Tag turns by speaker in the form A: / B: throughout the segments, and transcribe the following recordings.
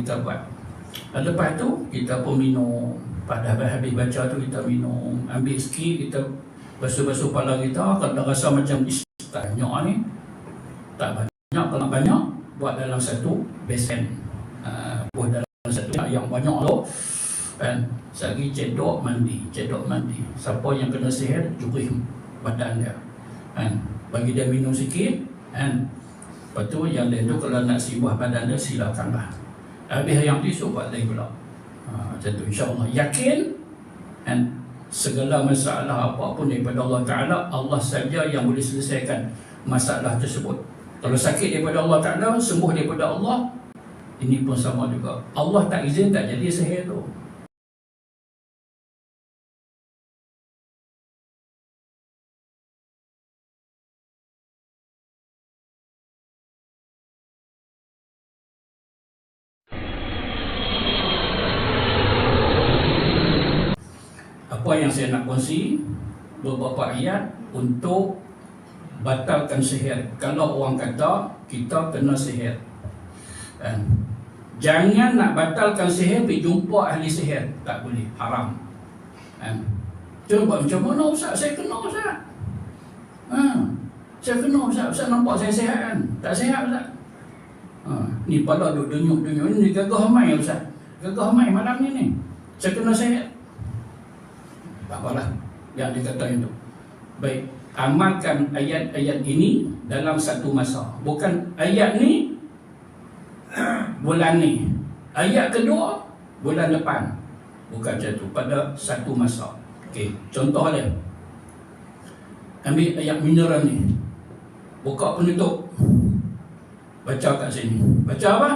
A: kita buat. Lepas tu kita pun minum. Pada habis-habis baca tu kita minum. Ambil sikit kita basuh-basuh kepala kita. Kalau rasa macam banyak ni. Tak banyak kalau banyak buat dalam satu besen uh, buat dalam satu yang banyak tu. Kan? Sehari cedok mandi cedok mandi. Siapa yang kena sihir jurih badan dia. Kan? Bagi dia minum sikit kan? Lepas tu yang lain tu kalau nak sibah badan dia silakanlah habis yang tu esok buat lain pula. Ha, macam tu. insyaAllah. Yakin? Kan segala masalah apapun daripada Allah Ta'ala Allah saja yang boleh selesaikan masalah tersebut. Kalau sakit daripada Allah Ta'ala sembuh daripada Allah ini pun sama juga. Allah tak izin tak jadi sihir tu apa kongsi beberapa ayat untuk batalkan sihir. Kalau orang kata kita kena sihir. Kan? jangan nak batalkan sihir pergi jumpa ahli sihir. Tak boleh haram. Kan? cuba macam mana Ustaz saya kena Ustaz. Ha. saya kena Ustaz Ustaz nampak saya sihat kan? Tak sihat Ustaz? Ha. ni pada duduk denyuk-denyuk. Ni gagah mai Ustaz. Gagah mai malam ni ni. Saya kena sihat apalah yang dikata itu. Baik amalkan ayat-ayat ini dalam satu masa. Bukan ayat ni bulan ni. Ayat kedua bulan depan. Bukan macam tu pada satu masa. Okey contoh dia. Ambil ayat mineral ni. Buka penutup. Baca kat sini. Baca apa?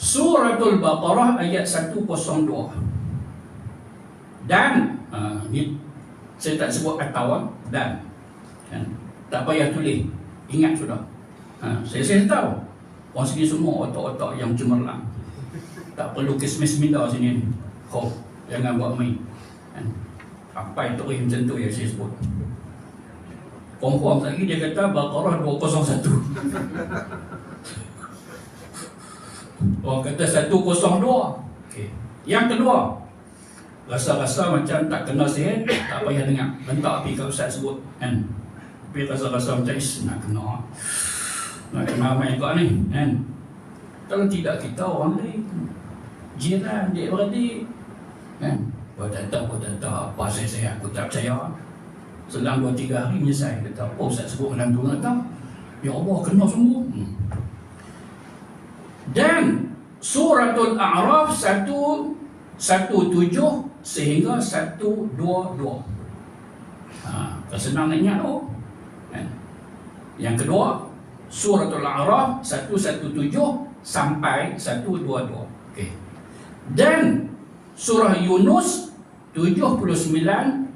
A: Suratul baqarah ayat 102 dan uh, ni saya tak sebut atau dan. Kan? tak payah tulis. Ingat sudah. Ha, saya saya tahu. Orang sini semua otak-otak yang cemerlang. Tak perlu kismis minda sini. Ni oh, jangan buat main. Kan? apa itu macam tu yang saya sebut. Confirm lagi dia kata Baqarah 201 orang kata 102 okay. yang kedua rasa-rasa macam tak kena sihir tak payah dengar. Bentak api kalau Ustaz sebut kan? Tapi rasa-rasa macam is nak kena. Nak kena main kau ni kan? Kalau tidak kita orang lain jiran dia beradik kan? Kau datang kau datang apa saya saya aku tak percaya. Selang dua tiga hari menyesal kata oh Ustaz sebut malam tu datang. Ya Allah kena semua hmm. dan suratul a'raf satu satu tujuh sehingga satu dua dua. Ha, senang nak ingat. Kan? Yang kedua, suratul A'raf satu satu tujuh sampai satu dua dua. Okay. Dan surah Yunus tujuh puluh sembilan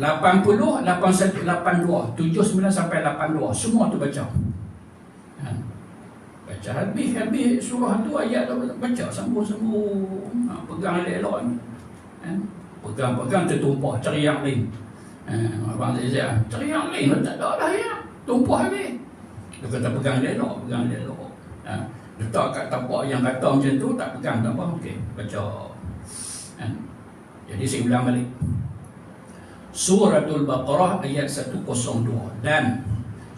A: lapan puluh lapan satu lapan dua tujuh sembilan sampai lapan dua semua tu baca. Ha. Baca habis-habis surah tu ayat tu baca sambung-sambung. Ha, pegang elok-elok ni eh, pegang-pegang tertumpah yang lain eh, abang cari yang lain tak ada dah ya tumpah habis. Dia kata pegang dia elok pegang dia elok. Eh, letak kat tapak yang kata macam tu tak pegang tak apa okey baca. Eh, jadi saya ulang balik. Suratul Baqarah ayat 102 dan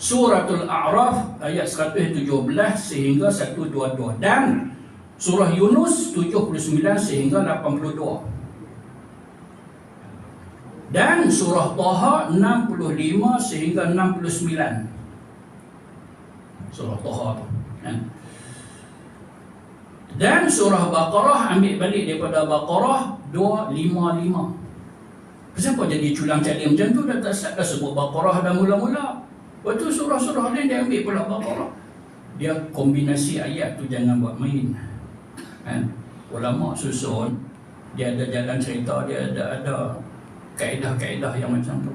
A: Suratul A'raf ayat 117 sehingga 122 dan Surah Yunus 79 sehingga 82 dan surah Taha 65 sehingga 69 surah Taha tu kan? dan surah Baqarah ambil balik daripada Baqarah 255 Kenapa jadi culang cari macam tu? Dah tak dah sebut Baqarah dah mula-mula. Lepas tu surah-surah lain dia ambil pula Baqarah. Dia kombinasi ayat tu jangan buat main. Kan? Ulama susun Dia ada jalan cerita Dia ada ada kaedah-kaedah yang macam tu.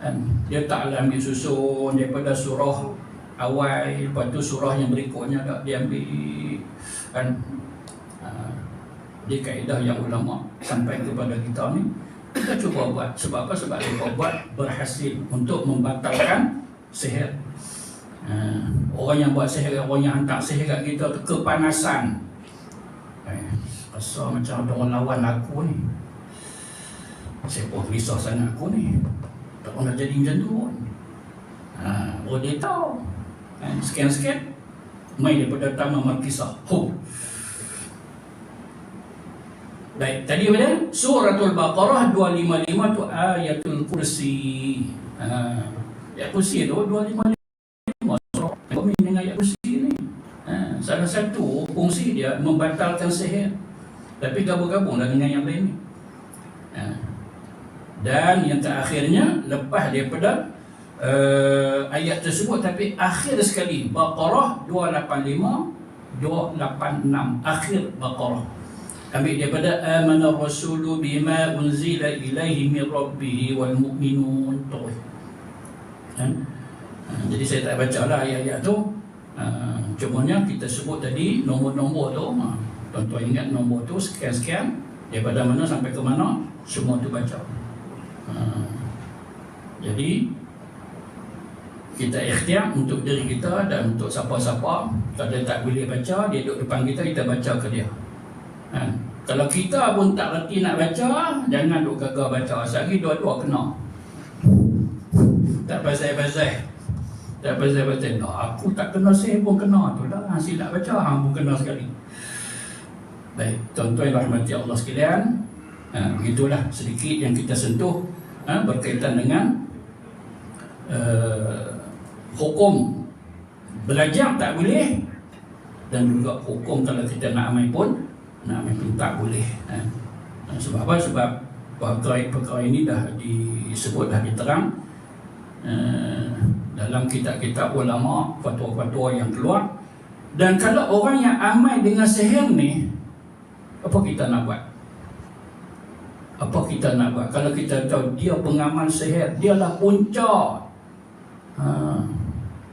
A: Kan? Dia tak ambil susun daripada surah awal lepas tu surah yang berikutnya tak dia ambil kan? Uh, dia kaedah yang ulama sampai kepada kita ni. Kita cuba buat. Sebab apa? Sebab kita buat berhasil untuk membatalkan sihir. Ha, orang yang buat sihir, orang yang hantar sihir kat kita tu kepanasan. Eh, rasa macam ada orang lawan aku ni. Saya pun risau sangat aku ni. Tak pernah jadi macam tu pun. Ha, oh dia tahu. Eh, sekian-sekian. Main daripada Taman Markisah. Huh. Baik, tadi mana? Suratul Baqarah 255 tu ayatul kursi. Ha, ayat kursi tu 255 surah. Kami dengan ayat kursi ni. Ha, salah satu fungsi dia membatalkan sihir. Tapi gabung-gabung dengan yang lain ni. Dan yang terakhirnya lepas daripada uh, ayat tersebut tapi akhir sekali Baqarah 285 286 akhir Baqarah. Ambil daripada amana rasulu bima unzila ilaihi min rabbih wal mu'minun. Tu ha? ha? jadi saya tak baca lah ayat-ayat tu. Ha, cumanya kita sebut tadi nombor-nombor tu. Ha, tuan-tuan ingat nombor tu sekian-sekian daripada mana sampai ke mana semua tu baca jadi kita ikhtiar untuk diri kita dan untuk siapa-siapa kalau dia tak boleh baca dia duduk depan kita kita baca ke dia Ha. Kalau kita pun tak reti nak baca, jangan duk gagal baca. Sehari dua-dua kena. Tak pasal-pasal. Tak pasal-pasal. No, aku tak kena saya pun kena. Tu lah. Silap baca, hang pun kena sekali. Baik, tuan-tuan rahmati Allah sekalian. Ha, sedikit yang kita sentuh ha, berkaitan dengan uh, hukum. Belajar tak boleh dan juga hukum kalau kita nak amal pun nak memang tak boleh kan? sebab apa? Sebab perkara ini dah disebut dah diterang eh, dalam kitab-kitab ulama fatwa-fatwa yang keluar. Dan kalau orang yang amal dengan sihir ni apa kita nak buat apa kita nak buat? Kalau kita tahu dia pengamal sihir dia lah punca ha,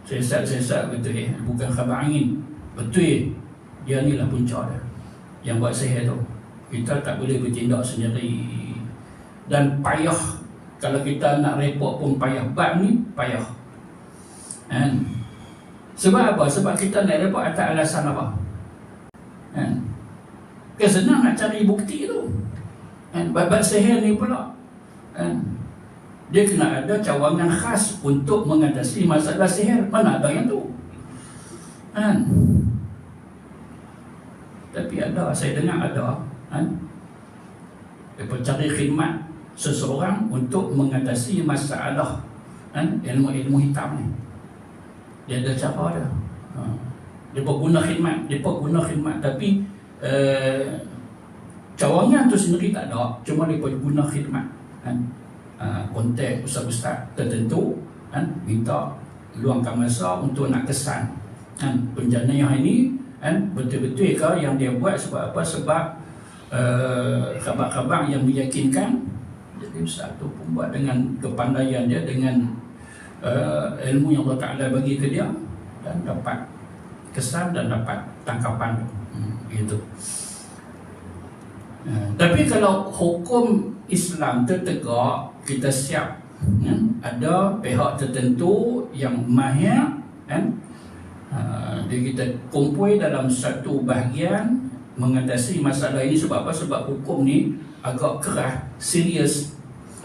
A: sesat-sesat betul eh? Bukan khabar angin. Betul. Dia ni lah punca dia. Yang buat sihir tu. Kita tak boleh bertindak sendiri. Dan payah. Kalau kita nak repot pun payah. Bab ni payah. Kan? Sebab apa? Sebab kita nak repot atas alasan apa? Kan? Kesenang nak cari bukti tu kan bab sihir ni pula kan dia kena ada cawangan khas untuk mengatasi masalah sihir mana ada yang tu kan tapi ada, saya dengar ada kan? Mereka cari khidmat seseorang untuk mengatasi masalah kan? ilmu-ilmu hitam ni Dia ada cara dia ha. Dia guna khidmat, dia guna khidmat Tapi eh, cawangan tu sendiri tak ada Cuma dia guna khidmat kan? Ha, kontak ustaz-ustaz tertentu kan? Minta luangkan masa untuk nak kesan kan? Yang ini kan betul-betul ke yang dia buat sebab apa sebab uh, khabar-khabar yang meyakinkan jadi satu pun buat dengan kepandaian dia dengan uh, ilmu yang Allah Ta'ala bagi ke dia dan dapat kesan dan dapat tangkapan hmm, gitu uh, tapi kalau hukum Islam tertegak kita siap hmm, ada pihak tertentu yang mahir kan Ha, dia kita kumpul dalam satu bahagian mengatasi masalah ini sebab apa? Sebab hukum ni agak keras, serius.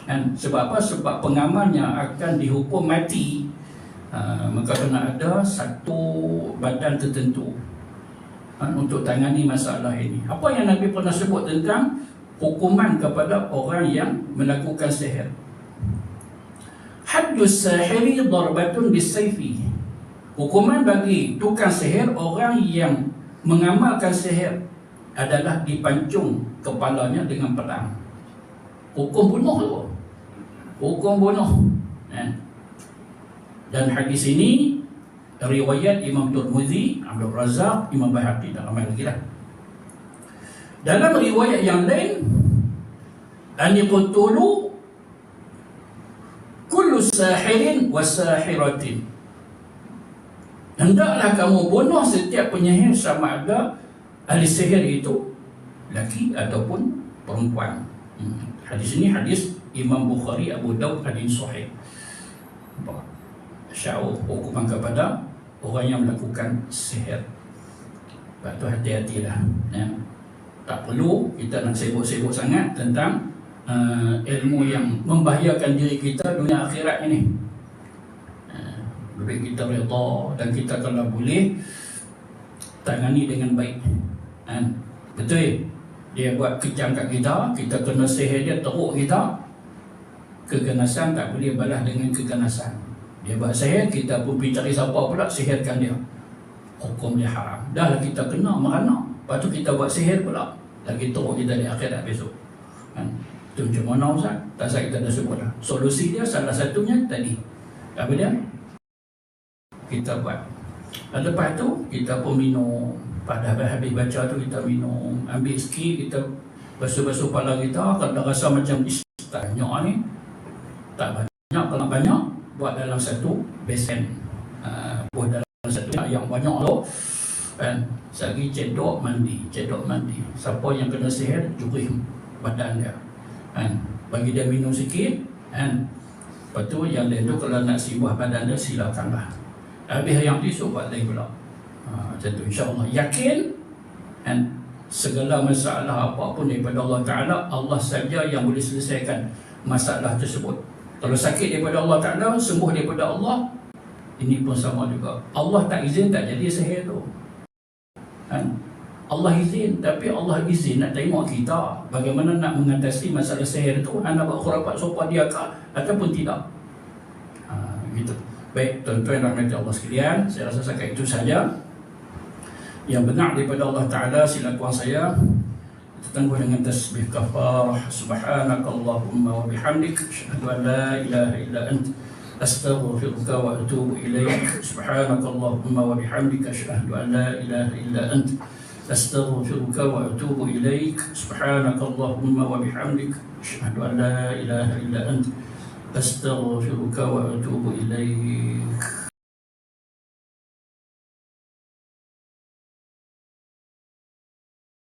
A: Dan sebab apa? Sebab pengamalnya akan dihukum mati. Ha, maka kena ada satu badan tertentu untuk tangani masalah ini. Apa yang Nabi pernah sebut tentang hukuman kepada orang yang melakukan sihir? Haddus sahiri darbatun bisayfi. Hukuman bagi tukang sihir orang yang mengamalkan sihir adalah dipancung kepalanya dengan pedang. Hukum bunuh tu. Hukum bunuh. Ya. Dan hadis ini riwayat Imam Turmuzi, Abdul Razak, Imam Bayhaqi dan ramai lagi lah. Dalam riwayat yang lain an yaqtulu kullu sahirin wa sahiratin Hendaklah kamu bunuh setiap penyihir sama ada ahli sihir itu laki ataupun perempuan. Hmm. Hadis ini hadis Imam Bukhari Abu Daud hadis sahih. Syau hukuman kepada orang yang melakukan sihir. Lepas tu hati-hatilah. Ya. Tak perlu kita nak sibuk-sibuk sangat tentang uh, ilmu yang membahayakan diri kita dunia akhirat ini. Uh, lebih kita reda dan kita kalau boleh tangani dengan baik. Kan? Betul? Dia buat kejam kat kita, kita kena sihir dia teruk kita. Keganasan tak boleh balas dengan keganasan. Dia buat sihir, kita pun pergi cari siapa pula sihirkan dia. Hukum dia haram. Dah lah kita kena merana. Lepas tu kita buat sihir pula. Lagi teruk kita di akhirat besok. Kan? Itu macam mana Ustaz? Tak saya kita dah sebut dah. Solusi dia salah satunya tadi. Apa dia? Kita buat. Lepas tu kita pun minum pada habis baca tu kita minum ambil sikit kita basuh-basuh kepala kita kalau rasa macam banyak ni tak banyak kalau banyak buat dalam satu besen uh, buat dalam satu yang banyak tu. Kan? Sagi cedok mandi cedok mandi. Siapa yang kena sihir curi badan dia. Kan? Bagi dia minum sikit kan? Lepas tu yang lain tu kalau nak sibah badan dia silakanlah. Habis yang tu buat lain pula. Ha, macam tu. insyaAllah. Yakin dan segala masalah apapun daripada Allah Ta'ala Allah saja yang boleh selesaikan masalah tersebut kalau sakit daripada Allah Ta'ala sembuh daripada Allah ini pun sama juga. Allah tak izin tak jadi sihir tu. Kan? Allah izin tapi Allah izin nak tengok kita bagaimana nak mengatasi masalah sihir tu anda buat khurafat sopan dia kah ataupun tidak. Ha, gitu. Baik tuan-tuan dan Allah sekalian saya rasa setakat itu saja. Yang benar daripada Allah Ta'ala sila kuasa saya تتنبه دengan تسبيح كفارة سبحانك اللهم وبحمدك أشهد أن لا إله إلا أنت أستغفرك وأتوب إليك سبحانك اللهم وبحمدك أشهد أن لا إله إلا أنت أستغفرك وأتوب إليك سبحانك اللهم وبحمدك أشهد أن لا إله إلا أنت أستغفرك وأتوب إليك